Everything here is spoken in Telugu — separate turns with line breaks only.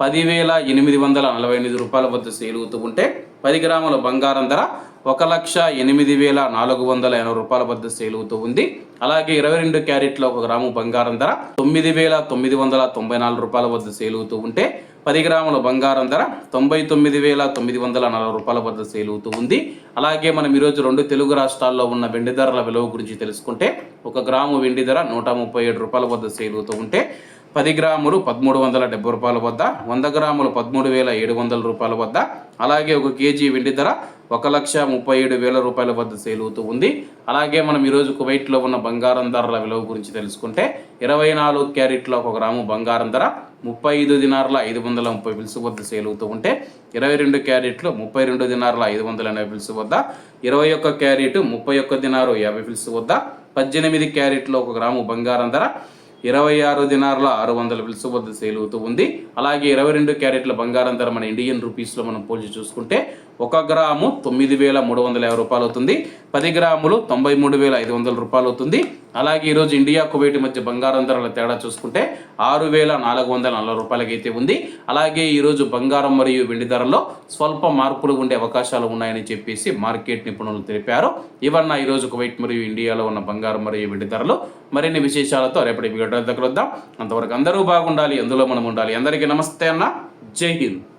పదివేల ఎనిమిది వందల నలభై ఎనిమిది రూపాయల వద్ద సేలుగుతూ ఉంటే పది గ్రాముల బంగారం ధర ఒక లక్ష ఎనిమిది వేల నాలుగు వందల ఎనభై రూపాయల వద్ద సేలుగుతూ ఉంది. అలాగే ఇరవై రెండు క్యారెట్ల ఒక గ్రాము బంగారం ధర తొమ్మిది వేల తొమ్మిది వందల తొంభై నాలుగు రూపాయల వద్ద సేలుగుతూ ఉంటే పది గ్రాముల బంగారం ధర తొంభై తొమ్మిది వేల తొమ్మిది వందల నలభై రూపాయల వద్ద సేలుగుతూ ఉంది. అలాగే మనం ఈరోజు రెండు తెలుగు రాష్ట్రాల్లో ఉన్న వెండి ధరల విలువ గురించి తెలుసుకుంటే ఒక గ్రాము వెండి ధర నూట ముప్పై ఏడు రూపాయల వద్ద సేలుగుతూ ఉంటే పది గ్రాములు పదమూడు వందల డెబ్బై రూపాయల వద్ద వంద గ్రాములు పదమూడు వేల ఏడు వందల రూపాయల వద్ద అలాగే ఒక కేజీ వెండి ధర ఒక లక్ష ముప్పై ఏడు వేల రూపాయల వద్ద సేలుగుతూ ఉంది. అలాగే మనం ఈరోజు కువైట్లో ఉన్న బంగారం ధరల విలువ గురించి తెలుసుకుంటే ఇరవై నాలుగు క్యారెట్లో ఒక గ్రాము బంగారం ధర ముప్పై ఐదు దినార్ల ఐదు వందల ముప్పై పిలుసు వద్ద సేలుగుతూ ఉంటే ఇరవై రెండు క్యారెట్లు ముప్పై రెండు దినార్ల ఐదు వందల ఎనభై పిలుసు వద్ద ఇరవై ఒక్క క్యారెట్ ముప్పై ఒక్క దినారు యాభై పిలుసు వద్ద పద్దెనిమిది క్యారెట్లు ఒక గ్రాము బంగారం ధర ఇరవై ఆరు దినార్ల ఆరు వందల పిలుసు వద్ద సేల్ అవుతూ ఉంది. అలాగే ఇరవై రెండు క్యారెట్ల బంగారం ధర మన ఇండియన్ రూపీస్లో మనం పోల్చి చూసుకుంటే ఒక గ్రాము తొమ్మిది వేల మూడు వందల యాభై రూపాయలు అవుతుంది. పది గ్రాములు తొంభై మూడు వేల ఐదు వందల రూపాయలు అవుతుంది. అలాగే ఈరోజు ఇండియా కువైట్ మధ్య బంగారం ధరల తేడా చూసుకుంటే ఆరు వేల నాలుగు వందల నలభై రూపాయలకైతే ఉంది. అలాగే ఈరోజు బంగారం మరియు వెండి ధరల్లో స్వల్ప మార్పులు ఉండే అవకాశాలు ఉన్నాయని చెప్పేసి మార్కెట్ నిపుణులు తెలిపారు. ఇవన్న ఈరోజు కువైట్ మరియు ఇండియాలో ఉన్న బంగారం మరియు వెండి ధరలు మరిన్ని విశేషాలతో రేపటి వీడియో దగ్గర వద్దాం. అంతవరకు అందరూ బాగుండాలి అందులో మనం ఉండాలి. అందరికీ నమస్తే అన్న. జై హింద్.